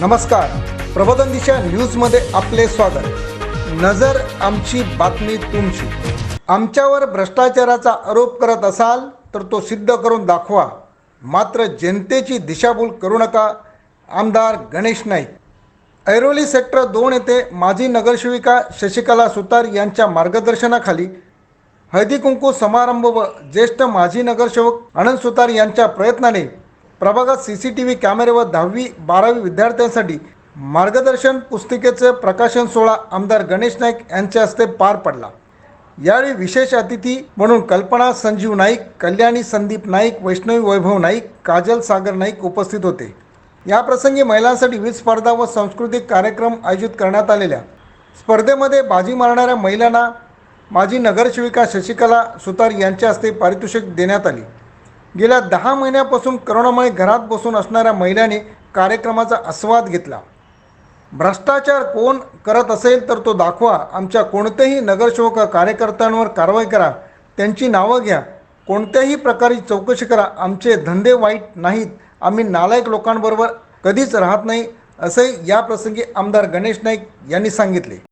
नमस्कार. प्रबोधन दिशा न्यूजमध्ये आपले स्वागत. नजर आमची बातमी तुमची. आमच्यावर भ्रष्टाचाराचा आरोप करत असाल तर तो सिद्ध करून दाखवा. मात्र जनतेची दिशाभूल करू नका आमदार गणेश नाईक. ऐरोली सेक्टर दोन येथे माजी नगरसेविका शशिकला सुतार यांच्या मार्गदर्शनाखाली हळदी कुंकू समारंभ व ज्येष्ठ माजी नगरसेवक आनंद सुतार यांच्या प्रयत्नाने प्रभागात सी सी टी व्ही कॅमेरे व दहावी बारावी विद्यार्थ्यांसाठी मार्गदर्शन पुस्तिकेचे प्रकाशन सोहळा आमदार गणेश नाईक यांच्या हस्ते पार पडला. यावेळी विशेष अतिथी म्हणून कल्पना संजीव नाईक कल्याणी संदीप नाईक वैष्णवी वैभव नाईक काजल सागर नाईक उपस्थित होते. याप्रसंगी महिलांसाठी वीज स्पर्धा व सांस्कृतिक कार्यक्रम आयोजित करण्यात आलेल्या. स्पर्धेमध्ये बाजी मारणाऱ्या महिलांना माजी नगरसेविका शशिकला सुतार यांच्या हस्ते पारितोषिक देण्यात आली. गेल्या दहा महिन्यापासून करोनामुळे घरात बसून असणाऱ्या महिलांनी कार्यक्रमाचा आस्वाद घेतला. भ्रष्टाचार कोण करत असेल तर तो दाखवा. आमच्या कोणत्याही नगरसेवक कार्यकर्त्यांवर कारवाई करा. त्यांची नावं घ्या. कोणत्याही प्रकारची चौकशी करा. आमचे धंदे वाईट नाहीत. आम्ही नालायक लोकांबरोबर कधीच राहत नाही असे या प्रसंगी आमदार गणेश नाईक यांनी सांगितले.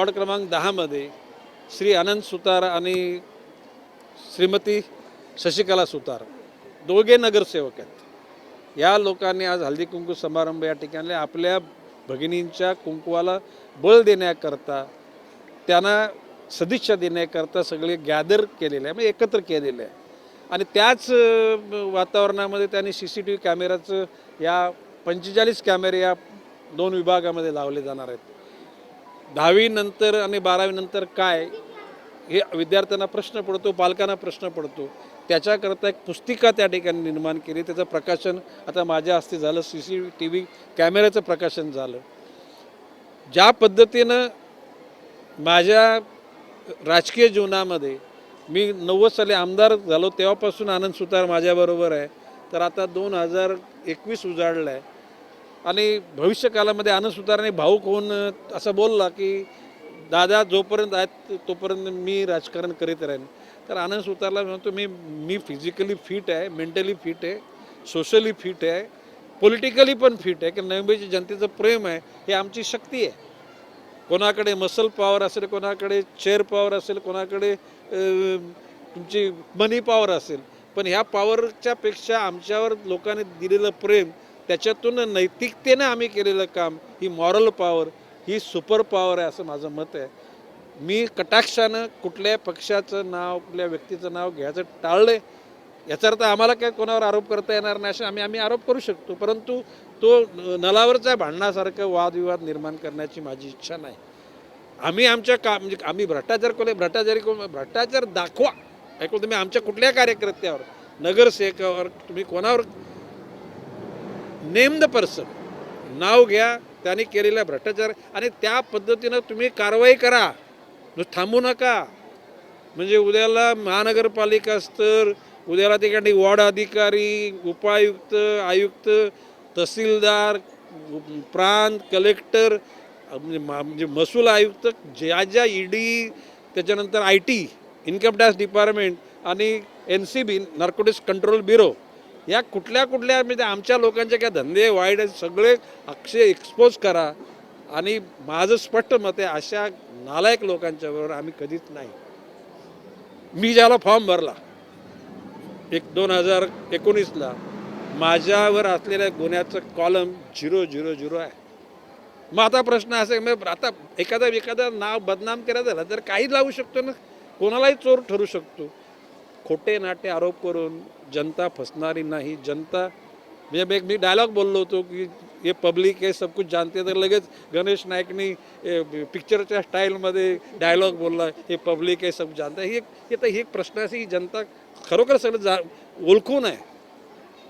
वॉर्ड क्रमांक दहामध्ये श्री आनंद सुतार आणि श्रीमती शशिकला सुतार दोघे नगरसेवक आहेत. या लोकांनी आज हल्दी कुंकू समारंभ या ठिकाणी आपल्या भगिनींच्या कुंकवाला बळ देण्याकरता त्यांना सदिच्छा देण्याकरता सगळे गॅदर केलेले आहे म्हणजे एकत्र केलेले आहे. आणि त्याच वातावरणामध्ये त्यांनी सी सी टी व्ही कॅमेराचं या पंचेचाळीस कॅमेरे या दोन विभागामध्ये लावले जाणार आहेत. दहावीनंतर आणि बारावीनंतर काय हे विद्यार्थ्यांना प्रश्न पडतो पालकांना प्रश्न पडतो. त्याच्याकरता एक पुस्तिका त्या ठिकाणी निर्माण केली. त्याचं प्रकाशन आता माझ्या हस्ते झालं. सी सी टी व्ही कॅमेऱ्याचं प्रकाशन झालं. ज्या पद्धतीनं माझ्या राजकीय जीवनामध्ये मी नव्वद साली आमदार झालो तेव्हापासून आनंद सुतार माझ्याबरोबर आहे. तर आता दोन हजार एकवीस उजाडलं आहे आणि भविष्यकालामध्ये आनंद सुताराने भाऊक होऊन असं बोलला की दादा जोपर्यंत आहेत तोपर्यंत मी राजकारण करीत राहीन. तर आनंद सुतारला म्हणतो मी मी फिजिकली फिट आहे मेंटली फिट आहे सोशली फिट आहे पॉलिटिकली पण फिट आहे की नवी जनतेचं प्रेम आहे हे आमची शक्ती आहे. कोणाकडे मसल पॉवर असेल कोणाकडे चेअर पॉवर असेल कोणाकडे तुमची मनी पॉवर असेल पण ह्या पॉवरच्या पेक्षा आमच्यावर लोकांनी दिलेलं प्रेम त्याच्यातून नैतिकतेनं आम्ही केलेलं काम ही मॉरल पॉवर ही सुपर पॉवर आहे असं माझं मत आहे. मी कटाक्षानं कुठल्या पक्षाचं नाव कुठल्या व्यक्तीचं नाव घ्यायचं टाळलं याचा अर्थ आम्हाला काय कोणावर आरोप करता येणार नाही असे आम्ही आम्ही आरोप करू शकतो परंतु तो नलावरचा भांडणासारखं वादविवाद निर्माण करण्याची माझी इच्छा नाही. आम्ही आमच्या का म्हणजे आम्ही भ्रष्टाचार कोले भ्रष्टाचारी को भ्रष्टाचार दाखवा. ऐकून तुम्ही आमच्या कुठल्या कार्यकर्त्यावर नगरसेवकावर तुम्ही कोणावर नेम द पर्सन. नाव घ्या त्याने केलेला भ्रष्टाचार आणि त्या पद्धतीनं तुम्ही कारवाई करा. थांबू नका. म्हणजे उद्याला महानगरपालिका स्तर उद्याला त्या ठिकाणी वॉर्ड अधिकारी उपायुक्त आयुक्त तहसीलदार प्रांत कलेक्टर म्हणजे मा- म्हणजे महसूल आयुक्त ज्या ज्या ईडी त्याच्यानंतर I T income tax department आणि N C B narcotics control bureau. या कुठल्या कुठल्या म्हणजे आमच्या लोकांचे काय धंदे वाईट आहेत सगळे अक्षय एक्सपोज करा. आणि माझं स्पष्ट मत आहे अशा नालायक लोकांच्या बरोबर आम्ही कधीच नाही. मी ज्याला फॉर्म भरला एक दोन हजार एकोणीसला माझ्यावर असलेल्या गुन्ह्याचं कॉलम झिरो झिरो झिरो आहे. मग आता प्रश्न असा आहे मग आता एखादा एखादा नाव बदनाम केला झाला तर काही लावू शकतो ना? कोणालाही चोर ठरू शकतो. खोटे नाटे आरोप करून जनता फसणारी नाही. जनता म्हणजे एक मी डायलॉग बोललो होतो की हे पब्लिक हे सब कुछ जानते तर लगेच गणेश नाईकनी पिक्चरच्या स्टाईलमध्ये डायलॉग बोलला हे पब्लिक हे सब जानते हे. एक- हे तर ही एक प्रश्न अशी जनता खरोखर सगळं जा ओळखून आहे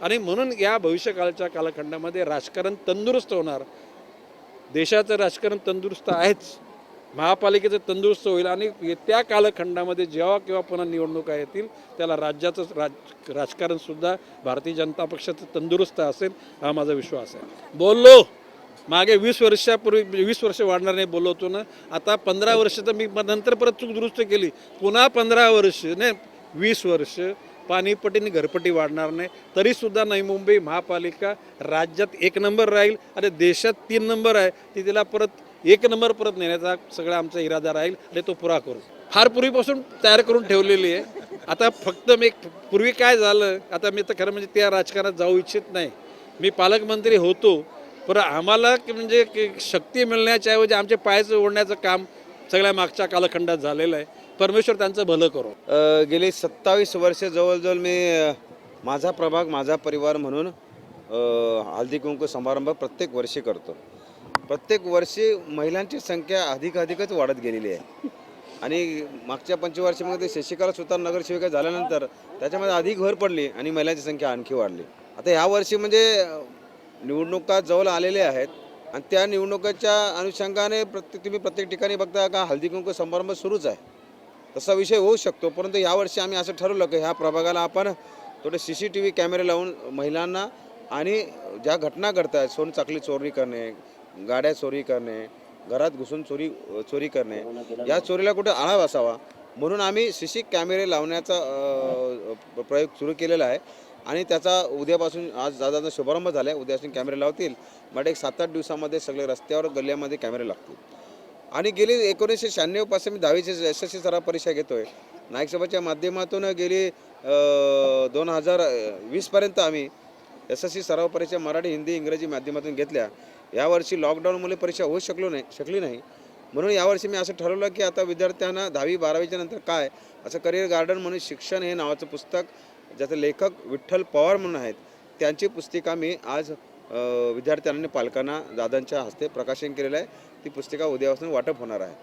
आणि म्हणून या भविष्यकाळच्या कालखंडामध्ये राजकारण तंदुरुस्त होणार. देशाचं राजकारण तंदुरुस्त आहेच. महापालिकेचं तंदुरुस्त होईल आणि येत्या कालखंडामध्ये जेव्हा केव्हा पुन्हा निवडणुका येतील त्याला राज्याचं राज राजकारणसुद्धा भारतीय जनता पक्षाचं तंदुरुस्त असेल हा माझा विश्वास आहे. बोललो मागे वीस वर्षापूर्वी वीस वर्ष वाढणार नाही बोललो होतो ना. आता पंधरा वर्ष तर मी मग नंतर परत चूक दुरुस्त केली. पुन्हा पंधरा वर्ष नाही वीस वर्ष पाणीपटीने घरपट्टी वाढणार नाही तरीसुद्धा नवी मुंबई महापालिका राज्यात एक नंबर राहील. आणि देशात तीन नंबर आहे ती तिला परत एक नंबर परत नेण्याचा सगळा आमचा इरादा राहील आणि तो पुरा करू. फार पूर्वीपासून तयार करून ठेवलेली आहे. आता फक्त मी पूर्वी काय झालं आता मी तर खरं म्हणजे त्या राजकारणात जाऊ इच्छित नाही. मी पालकमंत्री होतो पण आम्हाला की म्हणजे की शक्ती मिळण्याच्या ऐवजी आमचे पायचं ओढण्याचं काम सगळ्या मागच्या कालखंडात झालेलं आहे. परमेश्वर त्यांचं भलं करो. गेले गेली सत्तावीस वर्ष जवळजवळ मी माझा प्रभाग माझा परिवार म्हणून हळदी कुंकू समारंभ प्रत्येक वर्षी करतो. प्रत्येक वर्षी महिलांची संख्या अधिकाधिकच वाढत गेलेली आहे. आणि मागच्या पंचवार्षिकमध्ये शशिकला सुतार नगरसेविका झाल्यानंतर त्याच्यामध्ये अधिक भर पडली आणि महिलांची संख्या आणखी वाढली. आता ह्या वर्षी म्हणजे निवडणुका जवळ आलेल्या आहेत आणि त्या निवडणुकाच्या अनुषंगाने प्रत्येक तुम्ही प्रत्येक ठिकाणी बघता का हळदी कुंकू समारंभ सुरूच आहे. तसा विषय होऊ शकतो. परंतु यावर्षी आम्ही असं ठरवलं की ह्या प्रभागाला आपण थोडे सी सी टी व्ही कॅमेरे लावून महिलांना आणि ज्या घटना घडत आहेत सोन चाकली चोरी करणे गाड्या चोरी करणे घरात घुसून चोरी चोरी करणे या चोरीला कुठे आळा बसावा? म्हणून आम्ही सी सी कॅमेरे लावण्याचा प्रयोग सुरू केलेला आहे. आणि त्याचा उद्यापासून आज दादाचा शुभारंभ झाला आहे उद्यापासून कॅमेरे लावतील. बट एक सात आठ दिवसामध्ये सगळे रस्त्यावर गल्ल्यामध्ये कॅमेरे लागतील. आणि गेली एकोणीसशे शहाण्णवपासून मी दहावीची यशस्वी सराव परीक्षा घेतोय. नाईकसभाच्या माध्यमातून गेली दोन हजार वीसपर्यंत आम्ही यशस्वी एस सी सराव परीक्षा मराठी हिंदी इंग्रजी माध्यमातून घेतल्या. यावर्षी लॉकडाऊनमुळे परीक्षा होऊ शकलो नाही शकली नाही. म्हणून यावर्षी मी असं ठरवलं की आता विद्यार्थ्यांना दहावी बारावीच्या नंतर काय? असं करिअर गार्डन म्हणून शिक्षण हे नावाचं पुस्तक ज्याचे लेखक विठ्ठल पवार म्हणून आहेत त्यांची पुस्तिका मी आज विद्यार्थ्यांनी पालकांना दादांच्या हस्ते प्रकाशन केलेलं आहे. ती पुस्तिका उद्यापासून वाटप होणार आहे.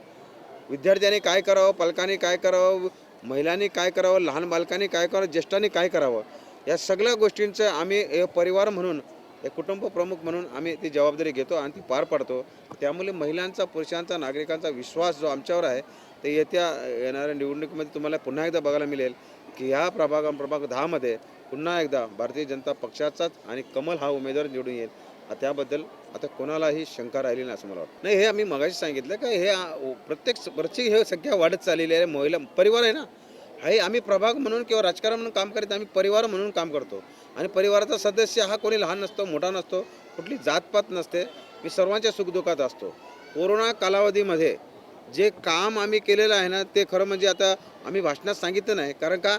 विद्यार्थ्यांनी काय करावं पालकांनी काय करावं महिलांनी काय करावं लहान बालकांनी काय करावं ज्येष्ठांनी काय करावं या सगळ्या गोष्टींचं आम्ही परिवार म्हणून एक कुटुंब प्रमुख म्हणून आम्ही ती जबाबदारी घेतो आणि ती पार पाडतो. त्यामुळे महिलांचा पुरुषांचा नागरिकांचा विश्वास जो आमच्यावर आहे ते येत्या येणाऱ्या निवडणुकीमध्ये तुम्हाला पुन्हा एकदा बघायला मिळेल की ह्या प्रभाग प्रभाग दहामध्ये पुन्हा एकदा भारतीय जनता पक्षाचाच आणि कमल हा उमेदवार निवडून येईल. त्याबद्दल आता कोणालाही शंका राहिली नाही असं मला वाटतं. नाही हे आम्ही मगाशी सांगितलं का हे प्रत्येक वर्षी हे संख्या वाढत चाललेली आहे. महिला परिवार आहे ना? हे आम्ही प्रभाग म्हणून किंवा राजकारण म्हणून काम करत आम्ही परिवार म्हणून काम करतो. आणि परिवाराचा सदस्य हा कोणी लहान नसतो मोठा नसतो कुठली जातपात नसते. मी सर्वांच्या सुखदुःखात असतो. कोरोना कालावधीमध्ये जे काम आम्ही केलेलं आहे ना ते खरं म्हणजे आता आम्ही भाषणात सांगितलं नाही. कारण का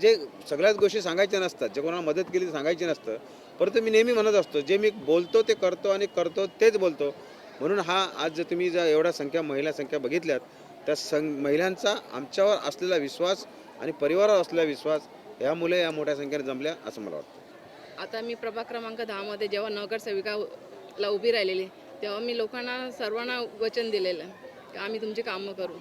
जे सगळ्याच गोष्टी सांगायच्या नसतात जे कोणाला मदत केली ते सांगायची नसतं. परंतु मी नेहमी म्हणत असतो जे मी बोलतो ते करतो आणि करतो तेच बोलतो. म्हणून हा आज जर तुम्ही जर एवढ्या संख्या महिला संख्या बघितल्यात त्या सं महिलांचा आमच्यावर असलेला विश्वास आणि परिवारावर असलेला विश्वास यामुळे या मोठ्या संख्येने जमल्या असं मला वाटतं. आता मी प्रभाग क्रमांक दहामध्ये जेव्हा नगरसेविकाला उभी राहिलेली तेव्हा मी लोकांना सर्वांना वचन दिलेलं. आम्ही तुमची कामं करू.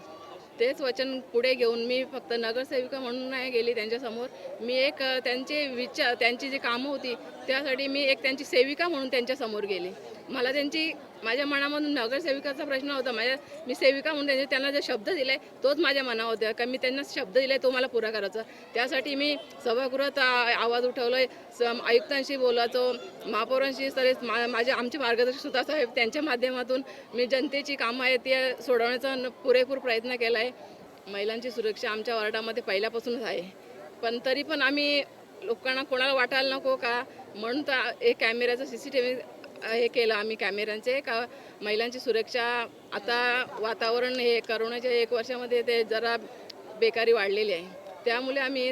तेच वचन पुढे घेऊन मी फक्त नगरसेविका म्हणून नाही गेली त्यांच्यासमोर. मी एक त्यांचे विचार त्यांची जी कामं होती त्यासाठी मी एक त्यांची सेविका म्हणून त्यांच्यासमोर गेले. मला त्यांची माझ्या मनामधून नगरसेविकाचा प्रश्न होता माझ्या मी सेविका म्हणून त्यांनी त्यांना जो शब्द दिलाय तोच माझ्या मनावर होता. का मी त्यांना शब्द दिलाय तो मला पुरा करायचा. त्यासाठी मी सभागृहात आवाज उठवलोय सम आयुक्तांशी बोलायचो महापौरांशी तरी मा माझे आमचे मार्गदर्शक सुद्धा साहेब त्यांच्या माध्यमातून मी जनतेची कामं आहेत ते सोडवण्याचा पुरेपूर प्रयत्न केला आहे महिलांची सुरक्षा आमच्या वार्डामध्ये पहिल्यापासूनच आहे. पण तरी पण आम्ही लोकांना कोणाला वाटायला नको का? म्हणून तर एक कॅमेऱ्याचं सी सी टी व्ही हे केलं आम्ही कॅमेऱ्यांचे का महिलांची सुरक्षा. आता वातावरण हे करोनाच्या एक वर्षामध्ये ते जरा बेकारी वाढलेली आहे. त्यामुळे आम्ही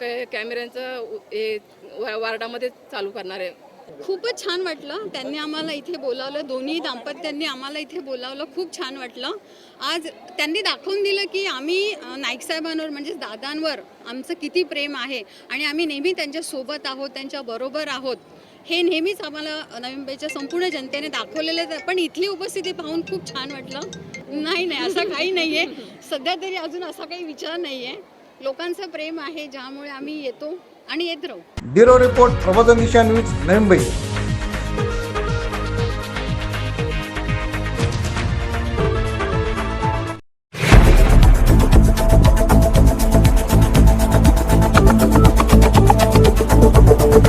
क- कॅमेऱ्यांचं हे वा- वार्डामध्ये चालू करणार आहे. खूपच छान वाटलं. त्यांनी आम्हाला इथे बोलावलं. दोन्ही दाम्पत्यांनी आम्हाला इथे बोलावलं. खूप छान वाटलं. आज त्यांनी दाखवून दिलं की आम्ही नाईकसाहेबांवर नाईक साहेबांवर म्हणजेच दादांवर आमचं किती प्रेम आहे आणि आम्ही नेहमी त्यांच्यासोबत आहोत त्यांच्या बरोबर आहोत. हे नेहमीच आम्हाला नवी मुंबईच्या संपूर्ण जनतेने दाखवलेलं आहे. पण इथली उपस्थिती पाहून खूप छान वाटलं. नाही नाही असं काही नाही आहे सध्या तरी अजून असा काही विचार नाही आहे लोकांचं प्रेम आहे ज्यामुळे आम्ही येतो. आणि येत राहू ब्युरो रिपोर्ट प्रबोधन दिशा न्यूज नवी मुंबई.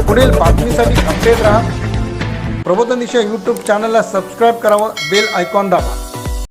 पुढील बातमीसाठी अपडेट राहा. प्रबोधन दिशा यूट्यूब चॅनलला सबस्क्राईब करावं बेल आयकॉन दाबा.